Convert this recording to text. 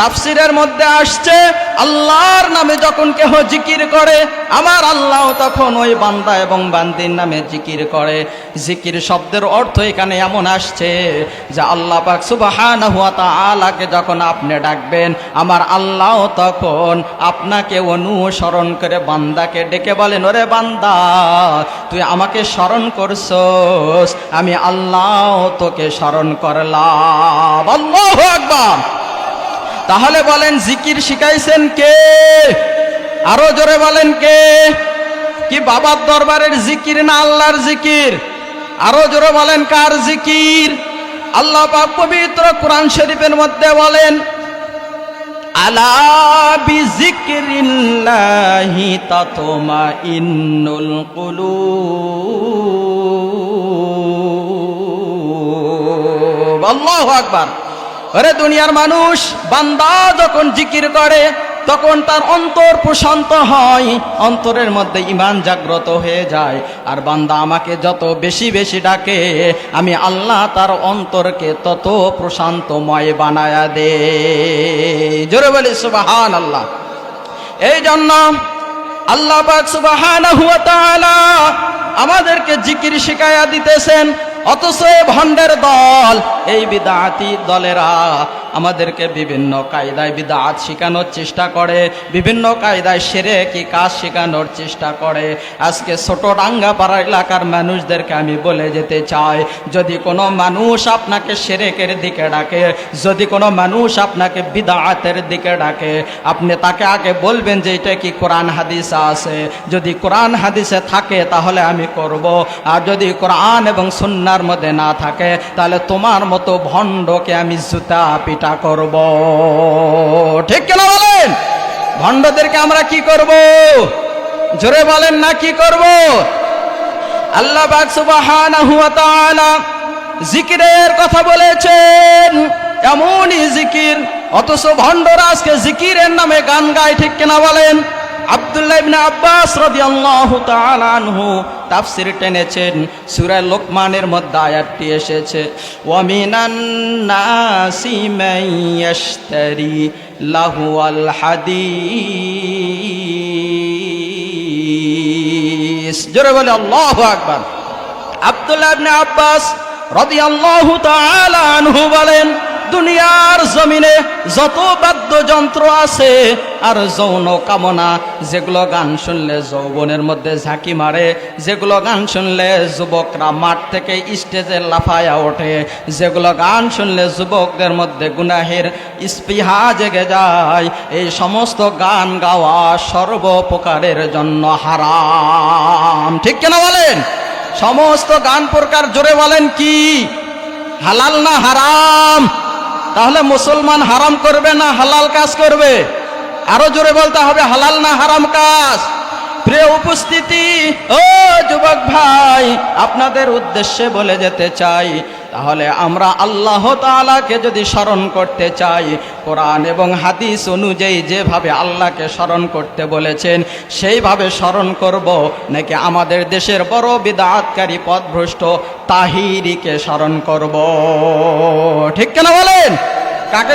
তাফসিরের মধ্যে আসছে, আল্লাহর নামে যখন কেহ জিকির করে, আমার আল্লাহ তখন ওই বান্দা এবং বান্দির নামে জিকির করে। জিকির শব্দের অর্থ এখানে এমন আসছে যে আল্লাহ পাক সুবহানাহু ওয়া তাআলাকে যখন আপনি ডাকবেন, আমার আল্লাহ তখন আপনাকে অনুসরণ করে বান্দাকে ডেকে বলেন, ওরে বান্দা, তুই আমাকে স্মরণ করছস, আমি আল্লাহ তোকে স্মরণ করলাম। আল্লাহু আকবার। তাহলে বলেন জিকির শিখাইছেন কে? আরও জোরে বলেন কে? কি বাবার দরবারের জিকির না আল্লাহর জিকির? আরও জোরে বলেন কার জিকির? আল্লাহ পাক পবিত্র কোরআন শরীফের মধ্যে বলেন, আলা বিজিক্রিল্লাহি তাতমা ইন্নুল কুলুব। আল্লাহু আকবার। আরে দুনিয়ার মানুষ, বান্দা যখন জিকির করে, তখন তার অন্তর প্রশান্ত হয়, অন্তরের মধ্যে ইমান জাগ্রত হয়ে যায়। আর বান্দা আমাকে যত বেশি বেশি ডাকে, আমি আল্লাহ তার অন্তরকে তত প্রশান্তময় বানায়া দে। জোরে বলি সুবাহান আল্লাহ এই জন্য আল্লাহ ওয়া আমাদেরকে জিকির শিখায়া দিতেছেন অথচ ভণ্ডের দল এই বিদাতি দলেরা আমাদেরকে বিভিন্ন কায়দায় বিদাত শেখানোর চেষ্টা করে, বিভিন্ন কায়দায় সেরে কি কাজ শেখানোর চেষ্টা করে। আজকে ছোট ডাঙ্গাপাড়া এলাকার মানুষদেরকে আমি বলে যেতে চাই, যদি কোনো মানুষ আপনাকে সেরেকের দিকে ডাকে, যদি কোনো মানুষ আপনাকে বিদাতের দিকে ডাকে, আপনি তাকে আগে বলবেন যে এটা কি কোরআন হাদিসে আছে? যদি কোরআন হাদিসে থাকে তাহলে আমি করব, আর যদি কোরআন এবং সুন্নার মধ্যে না থাকে তাহলে তোমার মতো ভণ্ডকে আমি জুতা পিটা করব। ঠিক কেন বলেন? ভণ্ডদেরকে আমরা কি করব? জোরে বলেন না কি করব? আল্লাহ জিকিরের কথা বলেছেন। এমনই জিকির, অথচ ভণ্ডরা আজকে জিকিরের নামে গান গায়, ঠিক কেনা বলেন? আব্দুল্লাহ ইবনে আব্বাস রাদিয়াল্লাহু তাআলা আনহু তাফসীর টেনেছেন। সূরা লোকমানের মধ্যে আয়াতটি এসেছে ওয়া মিনান নাসি মান ইয়াশতারি লাহু আল হাদিস। জোরে বলে আল্লাহু আকবার। আব্দুল্লাহ ইবনে আব্বাস রাদিয়াল্লাহু তাআলা আনহু বলেন, দুনিয়ার জমিনে যত বাদ্যযন্ত্র আছে আর যৌন কামনা, যেগুলো গান শুনলে যৌবনের মধ্যে ঝাঁকি মারে, যেগুলো গান শুনলে যুবকরা মাঠ থেকে স্টেজে লাফায়া ওঠে, যেগুলো গান শুনলে যুবকদের মধ্যে গুনাহের স্পৃহা জেগে যায়, এই সমস্ত গান গাওয়া সর্বপ্রকারের জন্য হারাম। ঠিক কেনা বলেন? সমস্ত গান প্রকার জোরে বলেন কি? হালাল না হারাম? তাহলে মুসলমান হারাম করবে না হালাল কাজ করবে? আরও জোরে বলতে হবে, হালাল না হারাম কাজ? প্রিয় উপস্থিতি, ও যুবক ভাই, আপনাদের উদ্দেশ্যে বলে যেতে চাই, তাহলে আমরা আল্লাহ তাআলাকে যদি স্মরণ করতে চাই, কোরআন এবং হাদিস অনুযায়ী যেভাবে আল্লাহকে স্মরণ করতে বলেছেন, সেইভাবে স্মরণ করব, নাকি আমাদের দেশের বড় বিদাতকারী পথভ্রষ্ট তাহিরিকে স্মরণ করব? ঠিক কেন বলেন? কাকে